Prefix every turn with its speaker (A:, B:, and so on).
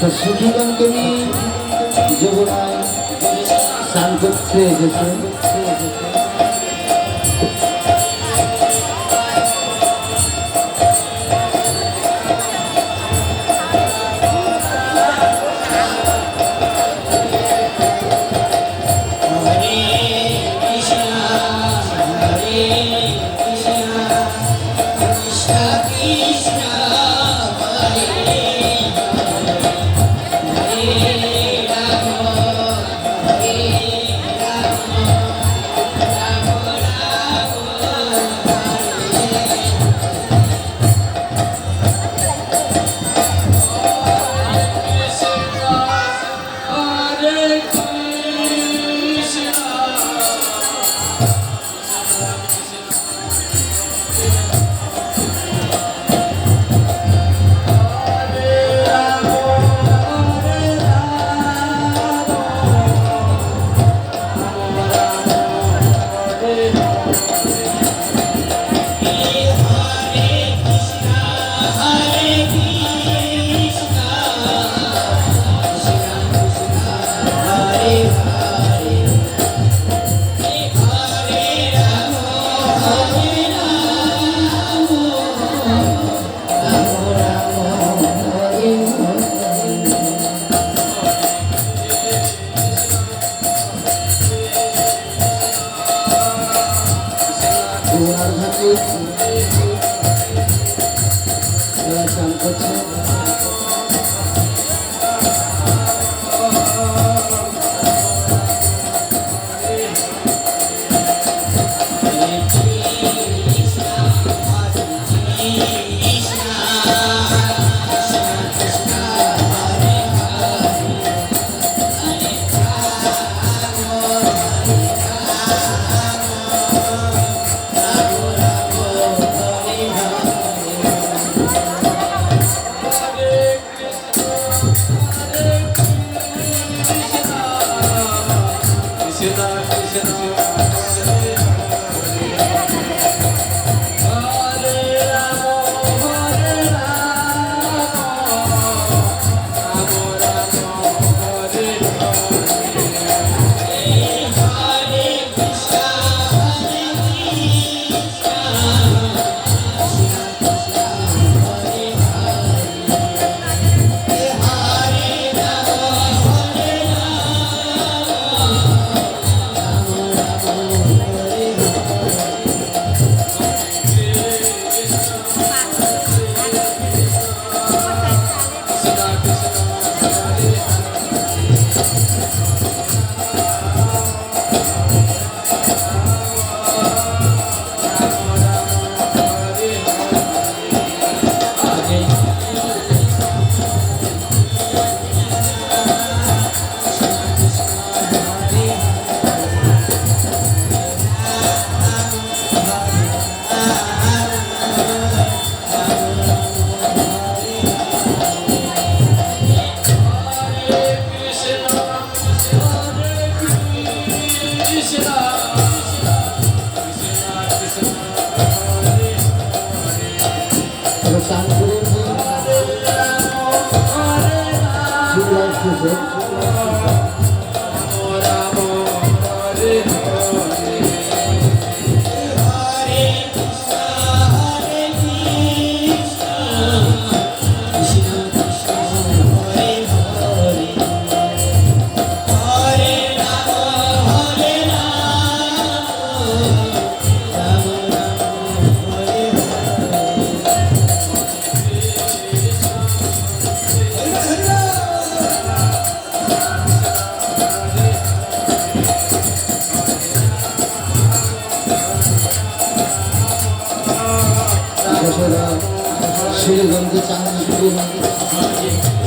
A: তো সুখীগণ তুমি যমুনায় স্নান করতে এসেছে। যমুনার ঘাটে Krishna স্নান করে গন্ধে চান শুরু হবে ওরা